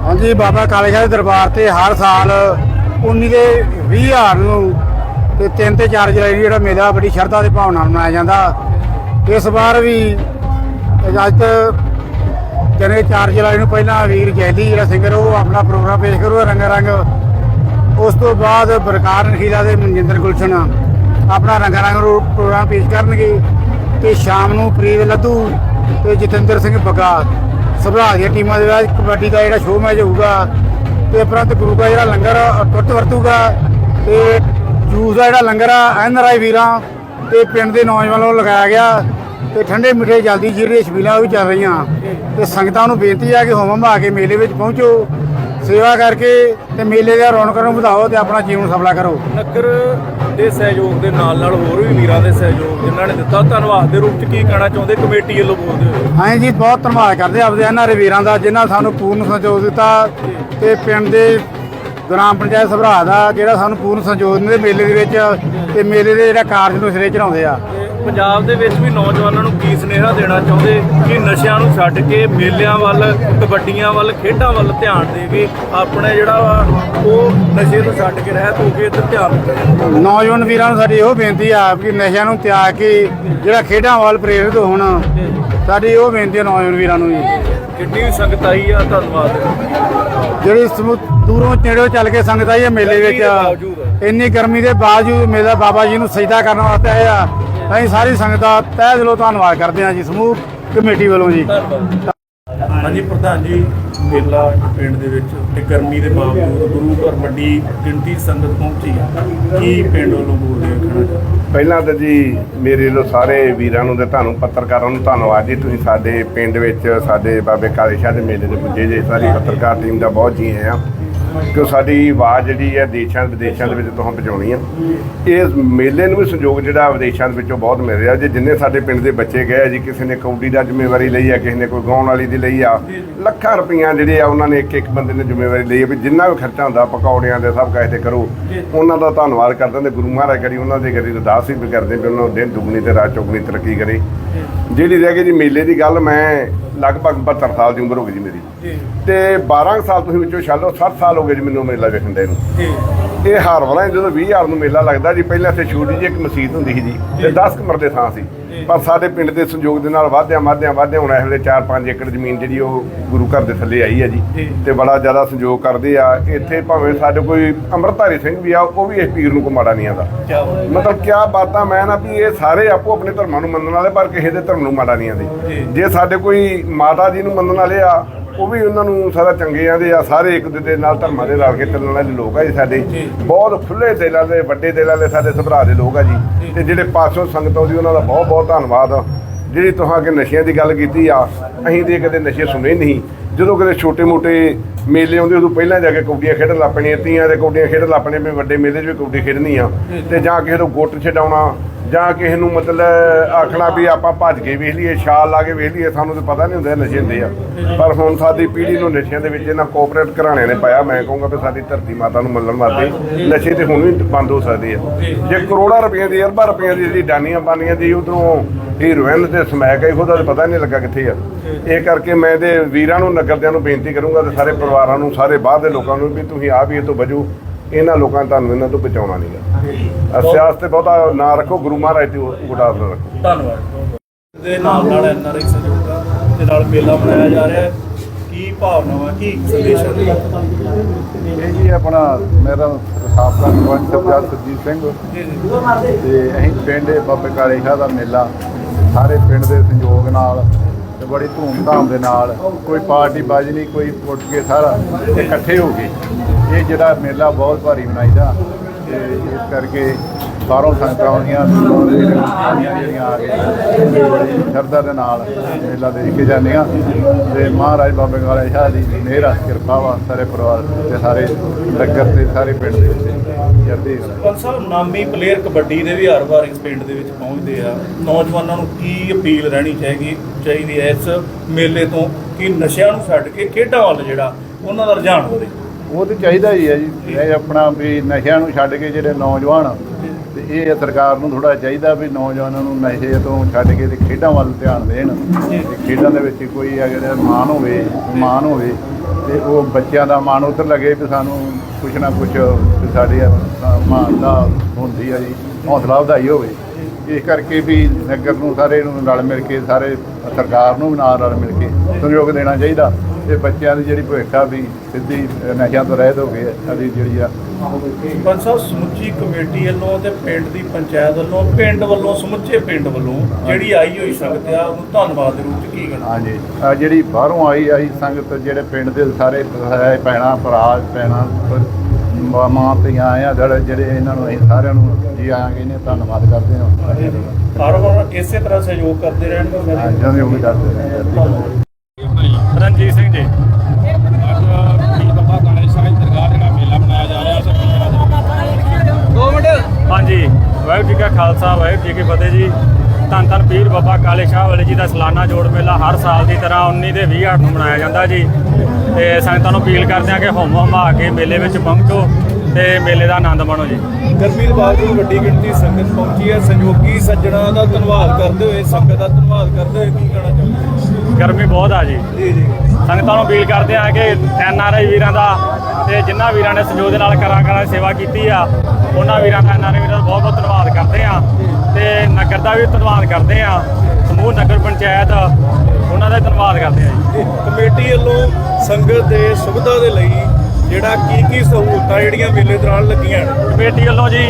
ਹਾਂਜੀ, ਬਾਬਾ ਕਾਲੇ ਸ਼ਾਹ ਦੇ ਦਰਬਾਰ ਤੇ ਹਰ ਸਾਲ 19 ਦੇ 20 ਹਜ਼ਾਰ ਨੂੰ ਤੇ 3 ਤੇ 4 ਜੁਲਾਈ ਨੂੰ ਜਿਹੜਾ ਮੇਲਾ ਬੜੀ ਸ਼ਰਧਾ ਤੇ ਭਾਵਨਾ ਨਾਲ ਮਨਾਇਆ ਜਾਂਦਾ। ਇਸ ਵਾਰ ਵੀ ਅੱਜ ਜਨੇ 4 ਜੁਲਾਈ ਨੂੰ ਪਹਿਲਾਂ ਵੀਰ ਜੈਦੀ ਜਿਹੜਾ ਸਿੰਗਰ ਉਹ ਆਪਣਾ ਪ੍ਰੋਗਰਾਮ ਪੇਸ਼ ਕਰੂਗਾ ਰੰਗ ਰੰਗ ਉਸ ਤੋਂ ਬਾਅਦ ਬਰਕਾਰ ਨਖੀਲਾ ਦੇ ਮਨਜਿੰਦਰ ਗੁਲਸ਼ਨ ਆਪਣਾ ਰੰਗ ਰੰਗ ਪ੍ਰੋਗਰਾਮ ਪੇਸ਼ ਕਰਨਗੇ। ਤੇ ਸ਼ਾਮ ਨੂੰ ਪ੍ਰੀਤ ਲੱਧੂ ਤੇ ਜਤਿੰਦਰ ਸਿੰਘ ਬੱਗਾ ਸੁਭਾਅ ਦੀਆਂ ਟੀਮਾਂ ਦੇ ਵਿੱਚ ਕਬੱਡੀ ਦਾ ਜਿਹੜਾ ਸ਼ੋਅ ਮੈਚ ਹੋਊਗਾ ਤੇ ਉਪਰੰਤ ਗੁਰੂ ਦਾ ਜਿਹੜਾ ਲੰਗਰ ਟੁੱਟ ਵਰਤੂਗਾ ਤੇ ਜੂਸ ਦਾ ਜਿਹੜਾ ਲੰਗਰ ਆ, ਐਨ ਆਰ ਆਈ ਵੀਰਾਂ ਤੇ ਪਿੰਡ ਦੇ ਨੌਜਵਾਨਾਂ ਵੱਲੋਂ ਲਗਾਇਆ ਗਿਆ ਤੇ ਠੰਡੇ ਮਿੱਠੇ ਜਲਦੀ ਜਿਹੜੀਆਂ ਛਬੀਲਾਂ ਉਹ ਵੀ ਚੱਲ ਰਹੀਆਂ ਤੇ ਸੰਗਤਾਂ ਨੂੰ ਬੇਨਤੀ ਆ ਕਿ ਹੋਮ ਹਮਾ ਕੇ ਮੇਲੇ ਵਿੱਚ ਪਹੁੰਚੋ, ਸੇਵਾ ਕਰਕੇ ਤੇ ਮੇਲੇ ਦਾ ਰੌਣਕ ਨੂੰ ਵਧਾਓ ਤੇ ਆਪਣਾ ਜੀਵਨ ਸਫਲਾ ਕਰੋ। ਨਗਰ ਦੇ ਸਹਿਯੋਗ ਦੇ ਨਾਲ ਨਾਲ ਹੋਰ ਵੀ ਵੀਰਾਂ ਦੇ ਸਹਿਯੋਗ ਜਿਨ੍ਹਾਂ ਨੇ ਦਿੱਤਾ ਧੰਨਵਾਦ ਦੇ ਰੂਪ ਚ ਕੀ ਕਹਿਣਾ ਚਾਹੁੰਦੇ ਕਮੇਟੀ ਵੱਲੋਂ ਬੋਲਦੇ ਹੋਏ? ਹਾਂ ਜੀ ਬਹੁਤ ਧੰਨਵਾਦ ਕਰਦੇ ਆਪਦੇ ਇਹਨਾਂ ਦੇ ਵੀਰਾਂ ਦਾ ਜਿਨ੍ਹਾਂ ਸਾਨੂੰ ਪੂਰਨ ਸਹਿਯੋਗ ਦਿੱਤਾ ਤੇ ਪਿੰਡ ਦੇ ਗ੍ਰਾਮ ਪੰਚਾਇਤ ਸਭਰਾ ਦਾ ਜਿਹੜਾ ਸਾਨੂੰ ਪੂਰਨ ਸਹਿਯੋਗ ਦਿੰਦੇ ਮੇਲੇ ਦੇ ਵਿੱਚ ਤੇ ਮੇਲੇ ਦੇ ਜਿਹੜਾ ਕਾਰਜ ਨੂੰ ਸਿਰੇ ਚੜਾਉਂਦੇ ਆ। ਪੰਜਾਬ ਦੇ ਵਿੱਚ ਵੀ ਨੌਜਵਾਨਾਂ ਨੂੰ ਕੀ ਸੁਨੇਹਾ ਦੇਣਾ ਚਾਹੁੰਦੇ? ਕਿ ਨਸ਼ਿਆਂ ਨੂੰ ਛੱਡ ਕੇ ਮੇਲਿਆਂ ਵੱਲ ਕਬੱਡੀਆਂ ਵੱਲ ਖੇਡਾਂ ਵੱਲ ਧਿਆਨ ਦੇ ਕੇ ਆਪਣੇ ਜਿਹੜਾ ਵਾ ਉਹ ਨਸ਼ੇ ਤੋਂ ਛੱਡ ਕੇ ਰਹਿਤ ਹੋ ਕੇ ਇੱਧਰ ਧਿਆਨ ਨੌਜਵਾਨ ਵੀਰਾਂ ਨੂੰ ਸਾਡੀ ਉਹ ਬੇਨਤੀ ਆ ਕਿ ਨਸ਼ਿਆਂ ਨੂੰ ਤਿਆਗ ਕੇ ਜਿਹੜਾ ਖੇਡਾਂ ਵੱਲ ਪ੍ਰੇਰਿਤ ਹੋਣ। ਸਾਡੀ ਉਹ ਬੇਨਤੀ ਹੈ ਨੌਜਵਾਨ ਵੀਰਾਂ ਨੂੰ ਜੀ ਕਿੰਨੀ ਸੰਗਤ ਆਈ ਆ ਧੰਨਵਾਦ। ਜਿਹੜੀ ਸਮੂ- ਦੂਰੋਂ ਨੇੜਿਓਂ ਚੱਲ ਕੇ ਸੰਗਤ ਆਈ ਹੈ ਮੇਲੇ। ਵਿੱਚ। ਇੰਨੀ ਗਰਮੀ ਦੇ ਬਾਵਜੂਦ ਮੇਲਾ ਬਾਬਾ ਜੀ ਨੂੰ ਸਜਦਾ ਕਰਨ ਵਾਸਤੇ ਆਏ ਆ। ਅਸੀਂ ਸਾਰੀ ਸੰਗਤ ਦਾ ਤਹਿ ਦਿਲੋਂ ਧੰਨਵਾਦ ਕਰਦੇ ਹਾਂ ਜੀ ਸਮੂਹ ਕਮੇਟੀ ਵੱਲੋਂ ਜੀ। ਹਾਂਜੀ ਪ੍ਰਧਾਨ ਜੀ ਮੇਲਾ ਪਿੰਡ ਦੇ ਵਿੱਚ ਤੇ ਗਰਮੀ ਦੇ ਬਾਵਜੂਦ ਗੁਰੂ ਘਰ ਵੱਡੀ ਗਿਣਤੀ ਸੰਗਤ ਪਹੁੰਚੀ ਕੀ ਪਿੰਡ ਵੱਲੋਂ ਬੋਲਦੇ ਆ ਖੜਾ ਪਹਿਲਾਂ ਤਾਂ ਜੀ ਮੇਰੇ ਵੱਲੋਂ ਸਾਰੇ ਵੀਰਾਂ ਨੂੰ ਤੇ ਤੁਹਾਨੂੰ ਪੱਤਰਕਾਰਾਂ ਨੂੰ ਧੰਨਵਾਦ ਜੀ। ਤੁਸੀਂ ਸਾਡੇ ਪਿੰਡ ਵਿੱਚ, ਸਾਡੇ ਬਾਬੇ ਕਾਲੇ ਸ਼ਾਹ ਦੇ ਮੇਲੇ ਦੇ ਪੁੱਜੇ ਜੇ। ਸਾਰੀ ਪੱਤਰਕਾਰ ਟੀਮ ਦਾ ਬਹੁਤ ਜੀ ਆਇਆਂ ਕਿ ਸਾਡੀ ਆਵਾਜ਼ ਜਿਹੜੀ ਹੈ ਦੇਸ਼ਾਂ ਵਿਦੇਸ਼ਾਂ ਦੇ ਵਿੱਚ ਤੁਸੀਂ ਪਹੁੰਚਾਉਣੀ ਆ ਇਹ ਮੇਲੇ ਨੂੰ ਵੀ ਸਹਿਯੋਗ ਜਿਹੜਾ ਵਿਦੇਸ਼ਾਂ ਦੇ ਵਿੱਚੋਂ ਬਹੁਤ ਮਿਲ ਰਿਹਾ। ਜੇ ਜਿੰਨੇ ਸਾਡੇ ਪਿੰਡ ਦੇ ਬੱਚੇ ਗਏ ਜੀ, ਕਿਸੇ ਨੇ ਕੌਡੀ ਦਾ ਜ਼ਿੰਮੇਵਾਰੀ ਲਈ ਆ, ਕਿਸੇ ਨੇ ਕੋਈ ਗਾਉਣ ਵਾਲੀ ਦੀ ਲਈ ਆ, ਲੱਖਾਂ ਰੁਪਈਆ ਜਿਹੜੇ ਆ ਉਹਨਾਂ ਨੇ ਇੱਕ ਇੱਕ ਬੰਦੇ ਨੇ ਜ਼ਿੰਮੇਵਾਰੀ ਲਈ ਆ ਵੀ ਜਿੰਨਾ ਵੀ ਖਰਚਾ ਹੁੰਦਾ, ਪਕੌੜਿਆਂ ਦੇ ਸਭ ਕਾਹੇ ਕਰੋ। ਉਹਨਾਂ ਦਾ ਧੰਨਵਾਦ ਕਰਦੇ ਤੇ ਗੁਰੂ ਮਹਾਰਾਜ ਕਰੀ ਉਹਨਾਂ ਦੇ ਕਰੀ ਅਰਦਾਸ ਵੀ ਕਰਦੇ ਵੀ ਉਹਨਾਂ ਨੂੰ ਦਿਨ ਦੁਗਣੀ ਤੇ ਰਾਤ ਚੌਗਣੀ ਤਰੱਕੀ ਕਰੇ। ਜਿਹੜੀ ਰਹਿ ਗਈ ਜੀ ਮੇਲੇ ਦੀ ਗੱਲ, ਮੈਂ ਲਗਭਗ 72 ਸਾਲ ਦੀ ਉਮਰ ਹੋ ਗਈ ਜੀ ਮੇਰੀ। ਤੇ 12 ਕੁ ਸਾਲ ਤੁਸੀਂ ਵਿੱਚੋਂ ਛੱਡ ਲਓ 60 ਸਾਲ ਹੋ ਗਏ ਜੀ ਮੈਨੂੰ ਮੇਲਾ ਵੇਖਣ ਦੇ ਨੂੰ। ਇਹ ਹਾਰ ਵਾਲਾ ਜਦੋਂ 20000 ਨੂੰ ਮੇਲਾ ਲੱਗਦਾ ਜੀ ਪਹਿਲਾਂ ਇੱਥੇ ਛੋਟੀ ਜਿਹੀ ਇੱਕ ਮਸਜਿਦ ਹੁੰਦੀ ਸੀ ਜੀ ਤੇ 10 ਕਮਰ ਦੇ ਥਾਂ ਸੀ। ਪਰ ਸਾਡੇ ਪਿੰਡ ਦੇ ਸੰਯੋਗ ਦੇ ਨਾਲ ਵਾਧਿਆਂ ਵਾਧਿਆਂ ਵਾਧਿਆਂ ਹੁਣ ਇਸ ਵੇਲੇ 4-5 ਏਕੜ ਜ਼ਮੀਨ ਜਿਹੜੀ ਉਹ ਗੁਰੂ ਘਰ ਦੇ ਥੱਲੇ ਆਈ ਹੈ ਜੀ। ਤੇ ਬੜਾ ਜ਼ਿਆਦਾ ਸੰਯੋਗ ਕਰਦੇ ਆ। ਇੱਥੇ ਭਾਵੇਂ ਸਾਡੇ ਕੋਈ ਅੰਮ੍ਰਿਤਧਾਰੀ ਸਿੰਘ ਵੀ ਆ ਉਹ ਵੀ ਇਸ ਪੀਰ ਨੂੰ ਕੋ ਮਾੜਾ ਨਹੀਂ ਆਂਦਾ ਮਤਲਬ ਕਿਆ ਬਾਤਾਂ ਮੈਂ ਨਾ ਵੀ ਇਹ ਸਾਰੇ ਆਪੋ ਆਪਣੇ ਧਰਮਾਂ ਨੂੰ ਮੰਨਣ ਵਾਲੇ ਪਰ ਕਿਸੇ ਦੇ ਧਰਮ ਨੂੰ ਮਾੜਾ ਨਹੀਂ ਆਂਦੇ ਜੇ ਸਾਡੇ ਕੋਈ ਮਾਤਾ ਜੀ ਨੂੰ ਮੰਨਣ ਵਾਲੇ ਆ ਉਹ ਵੀ ਉਹਨਾਂ ਨੂੰ ਸਾਰਾ ਚੰਗੇ ਆਂਦੇ ਆ ਸਾਰੇ ਇੱਕ ਦੂਜੇ ਨਾਲ ਧਰਮਾਂ ਦੇ ਰਲ ਕੇ ਚੱਲਣ ਵਾਲੇ ਲੋਕ ਆ ਜੀ ਸਾਡੇ। ਬਹੁਤ ਖੁੱਲੇ ਦਿਲਾਂ ਦੇ ਵੱਡੇ ਦਿਲਾਂ ਦੇ ਸਾਡੇ ਸੁਭਰਾ ਦੇ ਲੋਕ ਆ ਜੀ। ਤੇ ਜਿਹੜੇ ਪਾਸੋਂ ਸੰਗਤ ਆਉਂਦੀ ਉਹਨਾਂ ਦਾ ਬਹੁਤ ਬਹੁਤ ਧੰਨਵਾਦ ਜਿਹੜੀ ਤੁਹਾਂ ਅੱਗੇ ਨਸ਼ਿਆਂ ਦੀ ਗੱਲ ਕੀਤੀ ਆ ਅਸੀਂ ਤੇ ਕਦੇ ਨਸ਼ੇ ਸੁਣੇ ਨਹੀਂ। ਜਦੋਂ ਕਦੇ ਛੋਟੇ-ਮੋਟੇ ਮੇਲੇ ਆਉਂਦੇ ਉਦੋਂ ਪਹਿਲਾਂ ਜਾ ਕੇ ਕੌਡੀਆਂ ਖੇਡਣ ਲੱਗ ਪੈਣੀਆਂ ਤੀਆਂ ਦੇ ਕੌਡੀਆਂ ਖੇਡਣ ਲੱਗ ਪੈਣੇ ਵੀ ਵੱਡੇ ਮੇਲੇ 'ਚ ਵੀ ਕੌਡੀ ਖੇਡਣੀ ਆ। ਤੇ ਜਾਂ ਕਿਸੇ ਨੂੰ ਗੁੱਟ ਛਡਾਉਣਾ ਜਾਂ ਕਿਸੇ ਨੂੰ ਮਤਲਬ ਆਖਣਾ ਵੀ ਆਪਾਂ ਭੱਜ ਕੇ ਵੇਖ ਲਈਏ, ਛਾਲ ਲਾ ਕੇ ਵੇਖ ਲਈਏ, ਸਾਨੂੰ ਤਾਂ ਪਤਾ ਨਹੀਂ ਹੁੰਦਾ ਨਸ਼ੇ ਹੁੰਦੇ ਆ। ਪਰ ਹੁਣ ਸਾਡੀ ਪੀੜ੍ਹੀ ਨੂੰ ਨਸ਼ਿਆਂ ਦੇ ਵਿੱਚ ਇਹਨਾਂ ਕੋਆਪਰੇਟ ਘਰਾਣਿਆਂ ਨੇ ਪਾਇਆ। ਮੈਂ ਕਹੂੰਗਾ ਵੀ ਸਾਡੀ ਧਰਤੀ ਮਾਤਾ ਨੂੰ ਮੰਨਣ ਵਾਸਤੇ ਨਸ਼ੇ ਤੇ ਹੁਣ ਵੀ ਬੰਦ ਹੋ ਸਕਦੇ ਆ। ਜੇ ਕਰੋੜਾਂ ਰੁਪਈਆ ਦੀ, ਅਰਬਾਂ ਰੁਪਈਆ ਦੀ ਜਿਹੜੀ ਡਾਨੀਆਂ ਬਾਨੀਆਂ ਦੀ ਉਧਰੋਂ ਹੀਰੋਇਨ ਤੇ ਸਮੈਕ ਆਈ ਉਹਦਾ ਪਤਾ ਨਹੀਂ ਲੱਗਾ ਕਿੱਥੇ ਆ। ਇਹ ਕਰਕੇ ਮੈਂ ਤੇ ਵੀਰਾਂ ਨੂੰ, ਨਗਰਦਿਆਂ ਨੂੰ ਬੇਨਤੀ ਕਰੂੰਗਾ ਤੇ ਸਾਰੇ ਪਰਿਵਾਰਾਂ ਨੂੰ, ਸਾਰੇ ਬਾਹਰ ਦੇ ਲੋਕਾਂ ਨੂੰ ਵੀ ਤੁਸੀਂ ਆ ਵੀ ਇਹ ਤੋਂ ਬਚੋ। ਇਹਨਾਂ ਲੋਕਾਂ ਨੇ ਤੁਹਾਨੂੰ ਇਹਨਾਂ ਤੋਂ ਬਚਾਉਣਾ ਨਹੀਂਗਾ ਸਿਆਸਤ ਤੇ ਬਹੁਤਾ ਨਾ ਰੱਖੋ ਗੁਰੂ ਮਹਾਰਾਜ ਤੇ ਉਡਾਸ ਨਾ ਰੱਖੋ। ਧੰਨਵਾਦ। ਦੇ ਨਾਲ ਨਾਲ ਐਨਆਰਆਈ ਸਹਿਯੋਗਾਂ ਦੇ ਨਾਲ ਮੇਲਾ ਮਨਾਇਆ ਜਾ ਰਿਹਾ ਹੈ। ਕੀ ਭਾਵਨਾਵਾਂ ਕੀ ਸੰਦੇਸ਼? ਹੈ ਇਹ ਜੀ ਆਪਣਾ ਮੇਰਾ ਸਾਬਕਾ ਸਰਪੰਚ ਸਰਦਾਰ ਸੁਰਜੀਤ ਸਿੰਘ। ਜੀ ਜੀ। ਤੇ ਅਸੀਂ ਪਿੰਡ ਬਾਬੇ ਕਾਲੇ ਸ਼ਾਹ ਦਾ ਮੇਲਾ ਸਾਰੇ ਪਿੰਡ ਦੇ ਸੰਯੋਗ ਨਾਲ ਤੇ ਬੜੀ ਧੂਮਧਾਮ ਦੇ ਨਾਲ ਕੋਈ ਪਾਰਟੀ ਬਾਜੀ ਨਹੀਂ ਕੋਈ ਉੱਠ ਕੇ ਸਾਰਾ ਇਕੱਠੇ ਹੋ ਕੇ ਇਹ ਜਿਹੜਾ ਮੇਲਾ ਬਹੁਤ ਭਾਰੀ ਮਨਾਈਦਾ ਤੇ ਇਸ ਕਰਕੇ ਬਾਹਰੋਂ ਸੰਗਤਾਂ ਆਉਂਦੀਆਂ ਜਿਹੜੀਆਂ ਆ ਕੇ ਬੜੀ ਸ਼ਰਧਾ ਦੇ ਨਾਲ ਮੇਲਾ ਦੇਖ ਕੇ ਜਾਂਦੇ ਜਾਂਦੀਆਂ ਤੇ ਮਹਾਰਾਜ ਬਾਬੇ ਕਾਲੇ ਸ਼ਾਹ ਦੀ ਮਿਹਰ ਆ, ਕਿਰਪਾ ਵਾ ਸਾਰੇ ਪਰਿਵਾਰ ਤੇ ਸਾਰੇ ਨਗਰ ਤੇ ਸਾਰੇ ਪਿੰਡ ਦੇ ਉੱਤੇ ਜਰਦੀ। ਪੰਜ ਸਾਹਿਬ ਨਾਮੀ ਪਲੇਅਰ ਕਬੱਡੀ ਦੇ ਵੀ ਹਰ ਵਾਰ ਇਸ ਪਿੰਡ ਦੇ ਵਿੱਚ ਪਹੁੰਚਦੇ ਆ। ਨੌਜਵਾਨਾਂ ਨੂੰ ਕੀ ਅਪੀਲ ਰਹਿਣੀ ਚਾਹੀਦੀ ਚਾਹੀਦੀ ਹੈ ਇਸ ਮੇਲੇ ਤੋਂ? ਕਿ ਨਸ਼ਿਆਂ ਨੂੰ ਛੱਡ ਕੇ ਖੇਡਾਂ ਵੱਲ ਜਿਹੜਾ ਉਹਨਾਂ ਦਾ ਰੁਝਾਨ ਹੋਵੇ ਉਹ ਤੇ ਚਾਹੀਦਾ ਹੀ ਹੈ ਜੀ। ਇਹ ਆਪਣਾ ਵੀ ਨਸ਼ਿਆਂ ਨੂੰ ਛੱਡ ਕੇ ਜਿਹੜੇ ਨੌਜਵਾਨ ਤੇ ਇਹ ਸਰਕਾਰ ਨੂੰ ਥੋੜਾ ਚਾਹੀਦਾ ਵੀ ਨੌਜਵਾਨਾਂ ਨੂੰ ਨਸ਼ੇ ਤੋਂ ਛੱਡ ਕੇ ਤੇ ਖੇਡਾਂ ਵੱਲ ਧਿਆਨ ਦੇਣ। ਤੇ ਖੇਡਾਂ ਦੇ ਵਿੱਚ ਕੋਈ ਅਗਰ ਮਾਣ ਹੋਵੇ ਮਾਣ ਹੋਵੇ, ਤੇ ਉਹ ਬੱਚਿਆਂ ਦਾ ਮਾਣ ਉਧਰ ਲੱਗੇ ਵੀ ਸਾਨੂੰ ਕੁਛ ਨਾ ਕੁਛ ਵੀ ਸਾਡੇ ਮਾਨ ਦਾ ਹੁੰਦੀ ਆ ਜੀ, ਹੌਸਲਾ ਵਧਾਈ ਹੋਵੇ। ਇਸ ਕਰਕੇ ਵੀ ਨਗਰ ਨੂੰ ਸਾਰੇ ਨੂੰ ਰਲ ਮਿਲ ਕੇ, ਸਾਰੇ ਸਰਕਾਰ ਨੂੰ ਵੀ ਨਾਲ ਰਲ ਮਿਲ ਕੇ ਸਹਿਯੋਗ ਦੇਣਾ ਚਾਹੀਦਾ। ਤੇ ਬੱਚਿਆਂ ਦੀ ਜਿਹੜੀ ਭਵਿੱਖ ਵੀ ਸਿੱਧੀ ਨਸ਼ਿਆਂ ਤੋਂ ਰਹਿਤ ਹੋ ਗਈ ਸਾਡੀ ਜਿਹੜੀ ਆ। ਪੰਜ ਸਾਹਿਬ ਸਮੁੱਚੀ ਕਮੇਟੀ ਵੱਲੋਂ ਤੇ ਪਿੰਡ ਦੀ ਪੰਚਾਇਤ ਵੱਲੋਂ ਪਿੰਡ ਵੱਲੋਂ ਸਮੁੱਚੇ ਪਿੰਡ ਵੱਲੋਂ ਜਿਹੜੀ ਆਈ ਹੋਈ ਸੰਗਤ ਆ ਉਹਨੂੰ ਧੰਨਵਾਦ ਦੇ ਰੂਪ ਚ ਕੀ ਕਹਿਣਾ? ਹਾਂਜੀ। ਆ ਜਿਹੜੀ ਬਾਹਰੋਂ ਆਈ ਆਈ ਸੰਗਤ ਜਿਹੜੇ ਪਿੰਡ ਦੇ ਸਾਰੇ ਹੈ ਭੈਣਾਂ ਭਰਾ ਭੈਣਾਂ ਮ- ਧੀਆਂ ਆ ਜਿਹੜੇ ਜਿਹੜੇ ਇਹਨਾਂ ਨੂੰ ਅਸੀਂ ਸਾਰਿਆਂ ਨੂੰ ਜੀ ਆਇਆਂ ਕਹਿੰਦੇ ਧੰਨਵਾਦ ਕਰਦੇ ਹਾਂ। ਹਰ ਵਾਰ ਇਸੇ ਤਰ੍ਹਾਂ ਸਹਿਯੋਗ ਕਰਦੇ ਰਹਿਣਗੇ। ਹਾਂਜੀ ਵੀ ਉਹ ਵੀ ਕਰਦੇ ਹਾਂ ਰਣਜੀਤ ਸਿੰਘ ਜੀ। ਅੱਜ ਪੀਰ ਬਾਬਾ ਕਾਲੇ ਸਾਹਿਬ ਦਰਗਾਹ ਜਿਹੜਾ ਮੇਲਾ ਮਨਾਇਆ ਜਾ ਰਿਹਾ ਸਰ ਦੋ ਮਿੰਟ। ਹਾਂਜੀ ਵਾਹਿਗੁਰੂ ਜੀ ਕਾ ਖਾਲਸਾ ਵਾਹਿਗੁਰੂ ਜੀ ਕੀ ਫਤਿਹ ਜੀ। ਧੰਨ ਧੰਨ ਪੀਰ ਬਾਬਾ ਕਾਲੇ ਸ਼ਾਹ ਵਾਲੇ ਜੀ ਦਾ ਸਾਲਾਨਾ ਜੋੜ ਮੇਲਾ ਹਰ ਸਾਲ ਦੀ ਤਰ੍ਹਾਂ 19 ਦੇ 20 ਅੱਠ ਨੂੰ ਮਨਾਇਆ ਜਾਂਦਾ ਜੀ। ਤੇ ਸੰਗਤਾਂ ਨੂੰ ਅਪੀਲ ਕਰਦੇ ਹਾਂ ਕਿ ਹੁਮ ਹੁਮਾ ਕੇ ਮੇਲੇ ਵਿੱਚ ਪਹੁੰਚੋ ਤੇ ਮੇਲੇ ਦਾ ਆਨੰਦ ਮਾਣੋ ਜੀ। ਗਰਮੀ ਦੇ ਬਾਵਜੂਦ ਵੱਡੀ ਗਿਣਤੀ ਸੰਗਤ ਪਹੁੰਚੀ ਹੈ। ਸਹਿਯੋਗੀ ਸੱਜਣਾ ਦਾ ਧੰਨਵਾਦ ਕਰਦੇ ਹੋਏ ਸੰਗਤ ਦਾ ਧੰਨਵਾਦ ਕਰਦੇ ਹੋਏ ਕੀ ਕਹਿਣਾ ਚਾਹੁੰਦੇ ਗਰਮੀ ਬਹੁਤ ਆ ਜੀ। ਜੀ ਜੀ। ਸੰਗਤਾਂ ਨੂੰ ਅਪੀਲ ਕਰਦੇ ਆ ਕਿ ਐਨ ਆਰ ਆਈ ਵੀਰਾਂ ਦਾ ਤੇ ਜਿਨ੍ਹਾਂ ਵੀਰਾਂ ਨੇ ਸਹਿਯੋਗ ਨਾਲ ਕਰਾਂ ਕਰਾਂ ਸੇਵਾ ਕੀਤੀ ਆ ਉਹਨਾਂ ਵੀਰਾਂ ਦਾ ਐਨ ਆਰ ਆਈ ਵੀਰਾਂ ਦਾ ਬਹੁਤ ਬਹੁਤ ਧੰਨਵਾਦ ਕਰਦੇ ਆ। ਤੇ ਨਗਰ ਦਾ ਵੀ ਧੰਨਵਾਦ ਕਰਦੇ ਆ ਸਮੂਹ ਨਗਰ ਪੰਚਾਇਤ ਉਹਨਾਂ ਦਾ ਧੰਨਵਾਦ ਕਰਦੇ ਆ ਜੀ। ਕਮੇਟੀ ਵੱਲੋਂ ਸੰਗਤ ਦੇ ਸੁਵਿਧਾ ਦੇ ਲਈ ਜਿਹੜਾ ਕੀ ਕੀ ਸਹੂਲਤਾਂ ਜਿਹੜੀਆਂ ਮੇਲੇ ਦੌਰਾਨ ਲੱਗੀਆਂ ਕਮੇਟੀ ਵੱਲੋਂ ਜੀ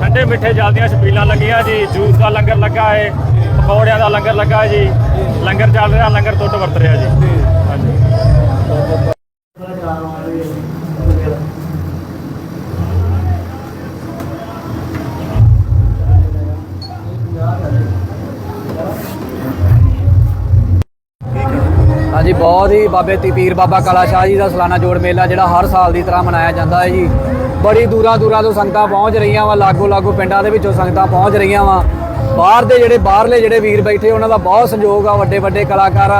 ਠੰਡੇ ਮਿੱਠੇ ਜਲ ਦੀਆਂ ਛਬੀਲਾਂ ਲੱਗੀਆਂ ਜੀ ਜੂਸ ਦਾ ਲੰਗਰ ਲੱਗਾ ਹੈ ਪਕੌੜਿਆਂ ਦਾ ਲੰਗਰ ਲੱਗਾ ਜੀ। ਲੰਗਰ ਚੱਲ ਰਿਹਾ, ਲੰਗਰ ਟੁੱਟ ਵਰਤ ਰਿਹਾ ਜੀ। ਹਾਂਜੀ। ਹਾਂਜੀ, ਬਹੁਤ ਹੀ ਬਾਬੇ ਤੀ ਬਾਬਾ ਕਾਲਾ ਸ਼ਾਹ ਜੀ ਦਾ ਸਾਲਾਨਾ ਜੋੜ ਮੇਲਾ ਜਿਹੜਾ ਹਰ ਸਾਲ ਦੀ ਤਰ੍ਹਾਂ ਮਨਾਇਆ ਜਾਂਦਾ ਹੈ ਜੀ। ਬੜੀ ਦੂਰਾਂ ਦੂਰਾਂ ਤੋਂ ਸੰਗਤਾਂ ਪਹੁੰਚ ਰਹੀਆਂ ਵਾ ਲਾਗੋ ਲਾਗੋ ਪਿੰਡਾਂ ਦੇ ਵਿੱਚੋਂ ਸੰਗਤਾਂ ਪਹੁੰਚ ਰਹੀਆਂ ਵਾ। ਬਾਹਰ ਦੇ ਜਿਹੜੇ ਬਾਹਰਲੇ ਜਿਹੜੇ ਵੀਰ ਬੈਠੇ, ਉਹਨਾਂ ਦਾ ਬਹੁਤ ਸਹਿਯੋਗ ਆ, ਵੱਡੇ ਵੱਡੇ ਕਲਾਕਾਰ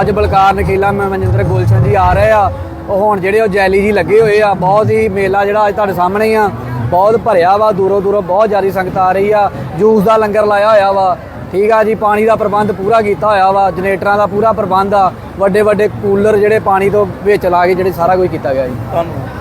ਅੱਜ ਬਲਕਾਰ ਨਖੀਲਾ ਮਨਜਿੰਦਰ ਗੁਲਸ਼ਨ ਜੀ ਆ ਰਹੇ ਆ। ਉਹ ਹੁਣ ਜਿਹੜੇ ਉਹ ਜੈਲੀ ਜੀ ਲੱਗੇ ਹੋਏ ਆ, ਬਹੁਤ ਹੀ ਮੇਲਾ ਜਿਹੜਾ ਅੱਜ ਤੁਹਾਡੇ ਸਾਹਮਣੇ ਹੀ ਆ। ਬਹੁਤ ਭਰਿਆ ਵਾ, ਦੂਰੋਂ ਦੂਰੋਂ ਬਹੁਤ ਜ਼ਿਆਦਾ ਸੰਗਤ ਆ ਰਹੀ ਆ। ਜੂਸ ਦਾ ਲੰਗਰ ਲਾਇਆ ਹੋਇਆ ਵਾ। ਠੀਕ ਆ ਜੀ, ਪਾਣੀ ਦਾ ਪ੍ਰਬੰਧ ਪੂਰਾ ਕੀਤਾ ਹੋਇਆ ਵਾ। ਜਨਰੇਟਰਾਂ ਦਾ ਪੂਰਾ ਪ੍ਰਬੰਧ ਆ। ਵੱਡੇ ਵੱਡੇ ਕੂਲਰ ਜਿਹੜੇ ਪਾਣੀ ਤੋਂ ਵਿੱਚ ਲਾ ਕੇ ਜਿਹੜੇ ਸਾਰਾ ਕੁਝ ਕੀਤਾ ਗਿਆ ਜੀ। ਧੰਨਵਾਦ।